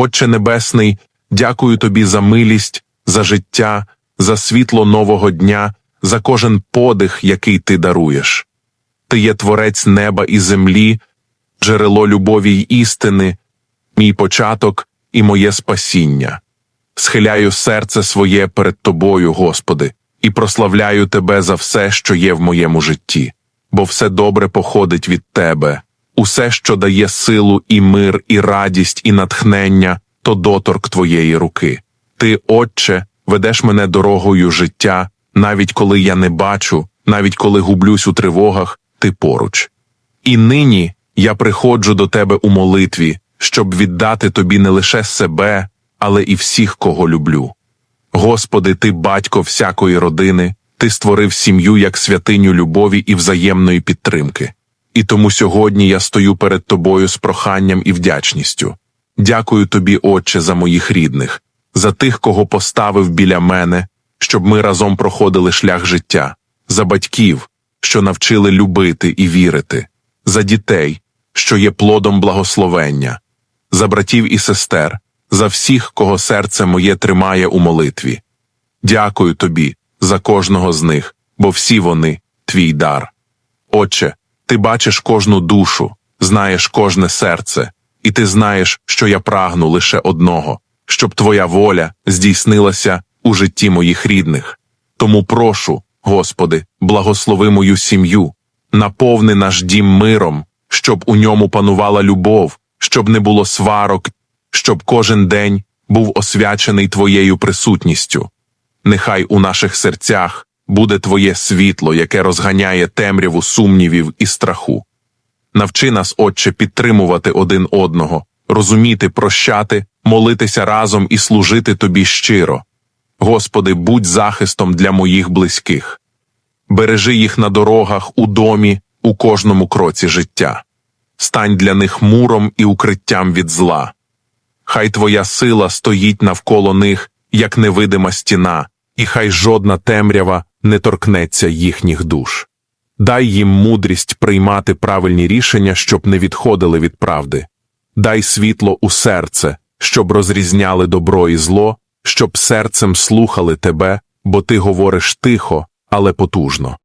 Отче Небесний, дякую тобі за милість, за життя, за світло нового дня, за кожен подих, який ти даруєш. Ти є творець неба і землі, джерело любові й істини, мій початок і моє спасіння. Схиляю серце своє перед тобою, Господи, і прославляю Тебе за все, що є в моєму житті, бо все добре походить від Тебе, усе, що дає силу і мир, і радість, і натхнення, то доторк Твоєї руки. Ти, Отче, ведеш мене дорогою життя, навіть коли я не бачу, навіть коли гублюсь у тривогах, ти поруч. І нині я приходжу до тебе у молитві, щоб віддати тобі не лише себе, але і всіх, кого люблю. Господи, ти батько всякої родини, ти створив сім'ю як святиню любові і взаємної підтримки. І тому сьогодні я стою перед тобою з проханням і вдячністю. Дякую тобі, Отче, за моїх рідних, за тих, кого поставив біля мене, щоб ми разом проходили шлях життя, за батьків, що навчили любити і вірити, за дітей, що є плодом благословення, за братів і сестер, за всіх, кого серце моє тримає у молитві. Дякую тобі за кожного з них, бо всі вони твій дар. Отче, ти бачиш кожну душу, знаєш кожне серце, і ти знаєш, що я прагну лише одного, щоб твоя воля здійснилася у житті моїх рідних. Тому прошу, Господи, благослови мою сім'ю, наповни наш дім миром, щоб у ньому панувала любов, щоб не було сварок, щоб кожен день був освячений Твоєю присутністю. Нехай у наших серцях буде Твоє світло, яке розганяє темряву сумнівів і страху. Навчи нас, Отче, підтримувати один одного, розуміти, прощати, молитися разом і служити Тобі щиро. Господи, будь захистом для моїх близьких. Бережи їх на дорогах, у домі, у кожному кроці життя. Стань для них муром і укриттям від зла. Хай Твоя сила стоїть навколо них, як невидима стіна, і хай жодна темрява не торкнеться їхніх душ. Дай їм мудрість приймати правильні рішення, щоб не відходили від правди. Дай світло у серце, щоб розрізняли добро і зло, щоб серцем слухали тебе, бо ти говориш тихо, але потужно.